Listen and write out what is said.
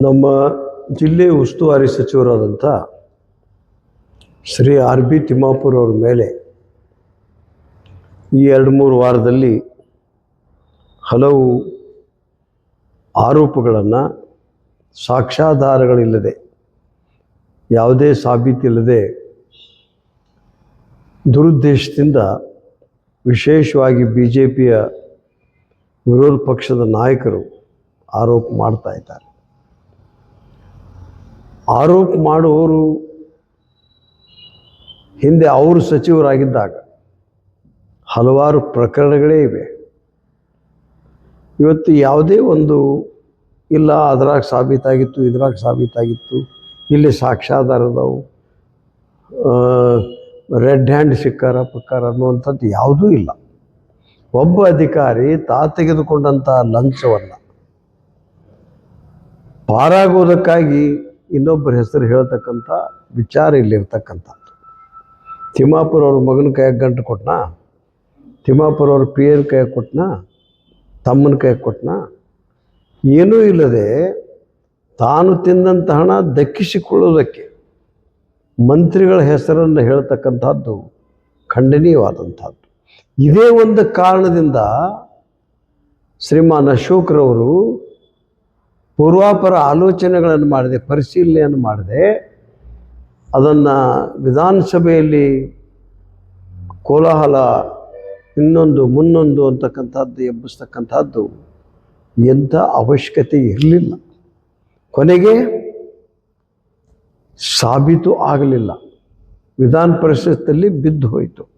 ನಮ್ಮ ಜಿಲ್ಲೆ ಉಸ್ತುವಾರಿ ಸಚಿವರಾದಂಥ ಶ್ರೀ ಆರ್ ಬಿ ತಿಮ್ಮಾಪುರ್ ಅವರ ಮೇಲೆ ಈ ಎರಡು ಮೂರು ವಾರದಲ್ಲಿ ಹಲವು ಆರೋಪಗಳನ್ನು ಸಾಕ್ಷ್ಯಾಧಾರಗಳಿಲ್ಲದೆ, ಯಾವುದೇ ಸಾಬೀತಿಲ್ಲದೆ ದುರುದ್ದೇಶದಿಂದ ವಿಶೇಷವಾಗಿ ಬಿ ಜೆ ಪಿಯ ವಿರೋಧ ಪಕ್ಷದ ನಾಯಕರು ಆರೋಪ ಮಾಡ್ತಾ ಇದ್ದಾರೆ. ಆರೋಪ ಮಾಡುವವರು ಹಿಂದೆ ಅವರು ಸಚಿವರಾಗಿದ್ದಾಗ ಹಲವಾರು ಪ್ರಕರಣಗಳೇ ಇವೆ. ಇವತ್ತು ಯಾವುದೇ ಒಂದು ಇಲ್ಲ, ಅದ್ರಾಗ ಸಾಬೀತಾಗಿತ್ತು, ಇದ್ರಾಗ ಸಾಬೀತಾಗಿತ್ತು, ಇಲ್ಲಿ ಸಾಕ್ಷಾಧಾರದವು ರೆಡ್ ಹ್ಯಾಂಡ್ ಸಿಕ್ಕಾರ, ಪಕ್ಕಾರ ಅನ್ನುವಂಥದ್ದು ಯಾವುದೂ ಇಲ್ಲ. ಒಬ್ಬ ಅಧಿಕಾರಿ ತಾ ತೆಗೆದುಕೊಂಡಂಥ ಲಂಚವನ್ನು ಪಾರಾಗೋದಕ್ಕಾಗಿ ಇನ್ನೊಬ್ಬರ ಹೆಸರು ಹೇಳ್ತಕ್ಕಂಥ ವಿಚಾರ ಇಲ್ಲಿರ್ತಕ್ಕಂಥದ್ದು ತಿಮ್ಮಾಪುರ ಅವ್ರ ಮಗನ ಕೈಯಾಗ ಗಂಟು ಕೊಟ್ಟನ ತಿಮ್ಮಾಪುರ ಅವ್ರ ಪಿಯರ್ ಕೈಯಾಗ ಕೊಟ್ಟನ ತಮ್ಮನ ಕೈಯಾಗ ಕೊಟ್ಟನ ಏನೂ ಇಲ್ಲದೆ ತಾನು ತಿಂದಂಥ ಹಣ ದಕ್ಕಿಸಿಕೊಳ್ಳೋದಕ್ಕೆ ಮಂತ್ರಿಗಳ ಹೆಸರನ್ನು ಹೇಳ್ತಕ್ಕಂಥದ್ದು ಖಂಡನೀಯವಾದಂಥದ್ದು. ಇದೇ ಒಂದು ಕಾರಣದಿಂದ ಶ್ರೀಮಾನ್ ಅಶೋಕ್ರವರು ಪೂರ್ವಾಪರ ಆಲೋಚನೆಗಳನ್ನು ಮಾಡಿದೆ, ಪರಿಶೀಲನೆಯನ್ನು ಮಾಡಿದೆ. ಅದನ್ನು ವಿಧಾನಸಭೆಯಲ್ಲಿ ಕೋಲಾಹಲ ಇನ್ನೊಂದು, ಮುನ್ನೊಂದು ಅಂತಕ್ಕಂಥದ್ದು ಎಬ್ಬಿಸ್ತಕ್ಕಂಥದ್ದು ಎಂಥ ಅವಶ್ಯಕತೆ ಇರಲಿಲ್ಲ. ಕೊನೆಗೆ ಸಾಬೀತು ಆಗಲಿಲ್ಲ. ವಿಧಾನ ಪರಿಷತ್ತಲ್ಲಿ ಬಿದ್ದು ಹೋಯಿತು.